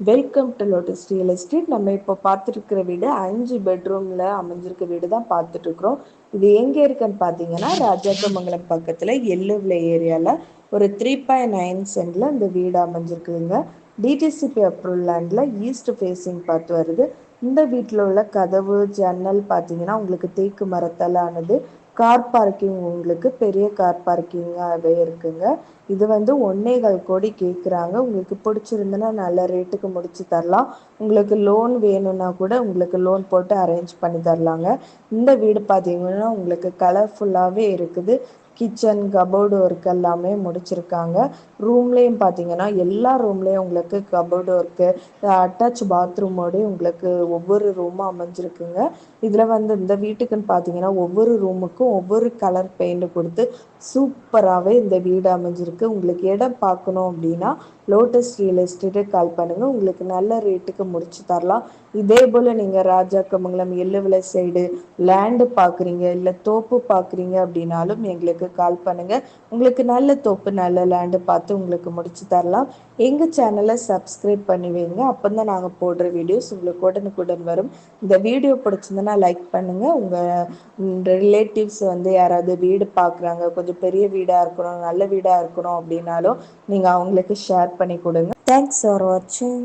Welcome to lotus real estate நம்ம இப்போ பார்த்துருக்கிற வீடு அஞ்சு பெட்ரூம்ல அமைஞ்சிருக்க வீடு தான் பார்த்துட்டு இருக்கிறோம் இது எங்க இருக்குன்னு பார்த்தீங்கன்னா ராஜாக்கமங்கலம் பக்கத்துல எள்ளுவில ஏரியால ஒரு த்ரீ பாயிண்ட் நைன் சென்ட்ல இந்த வீடு அமைஞ்சிருக்குதுங்க. டிடிசிபி அப்ரூவல் லேண்ட்ல ஈஸ்ட் ஃபேஸிங் பார்த்து வருது. இந்த வீட்டில் உள்ள கதவு ஜன்னல் பார்த்தீங்கன்னா உங்களுக்கு தேக்கு மரத்தால் ஆனது கார் பார்க்கிங் உங்களுக்கு பெரிய கார் பார்க்கிங்காகவே இருக்குங்க. இது வந்து ஒன்னேகால் கோடி கேட்குறாங்க உங்களுக்கு பிடிச்சிருந்துன்னா நல்ல ரேட்டுக்கு முடிச்சு தரலாம். உங்களுக்கு லோன் வேணும்னா கூட உங்களுக்கு லோன் போட்டு அரேஞ்ச் பண்ணி தரலாங்க. இந்த வீடு பார்த்தீங்கன்னா உங்களுக்கு கலர்ஃபுல்லாகவே இருக்குது. கிச்சன் கபோர்டு ஒர்க் எல்லாமே முடிச்சிருக்காங்க. ரூம்லேயும் பார்த்தீங்கன்னா எல்லா ரூம்லேயும் உங்களுக்கு கபோர்டு ஒர்க்கு அட்டாச் பாத்ரூமோடய உங்களுக்கு ஒவ்வொரு ரூமும் அமைஞ்சிருக்குங்க. இதில் வந்து இந்த வீட்டுக்குன்னு பார்த்தீங்கன்னா ஒவ்வொரு ரூமுக்கும் ஒவ்வொரு கலர் பெயிண்ட் கொடுத்து சூப்பராகவே இந்த வீடு அமைஞ்சிருக்கு. உங்களுக்கு இடம் பார்க்கணும் அப்படின்னா லோட்டஸ் ரியல் எஸ்டேட்டை கால் பண்ணுங்கள் உங்களுக்கு நல்ல ரேட்டுக்கு முடிச்சு தரலாம். இதே போல் நீங்கள் ராஜா கமங்கலம் எள்ளுவிளை சைடு லேண்டு பார்க்குறீங்க இல்லை தோப்பு பார்க்குறீங்க அப்படின்னாலும் எங்களுக்கு கால் பண்ணுங்கள் உங்களுக்கு நல்ல தோப்பு நல்ல லேண்டு பார்த்து உங்களுக்கு முடிச்சு தரலாம். எங்கள் சேனலை சப்ஸ்கிரைப் பண்ணி வைங்க. அப்போ தான் நாங்கள் போடுற வீடியோஸ் உங்களுக்கு உடனுக்குடன் வரும். இந்த வீடியோ பிடிச்சிருந்தனா லைக் பண்ணுங்கள் உங்கள் ரிலேட்டிவ்ஸ் வந்து யாராவது வீடு பார்க்குறாங்க. கொஞ்சம் பெரிய வீடாக இருக்கணும் நல்ல வீடாக இருக்கணும் அப்படின்னாலும் நீங்கள் அவங்களுக்கு ஷேர் பண்ணி கொடுங்க. தேங்க்ஸ் ஃபார் வாட்சிங்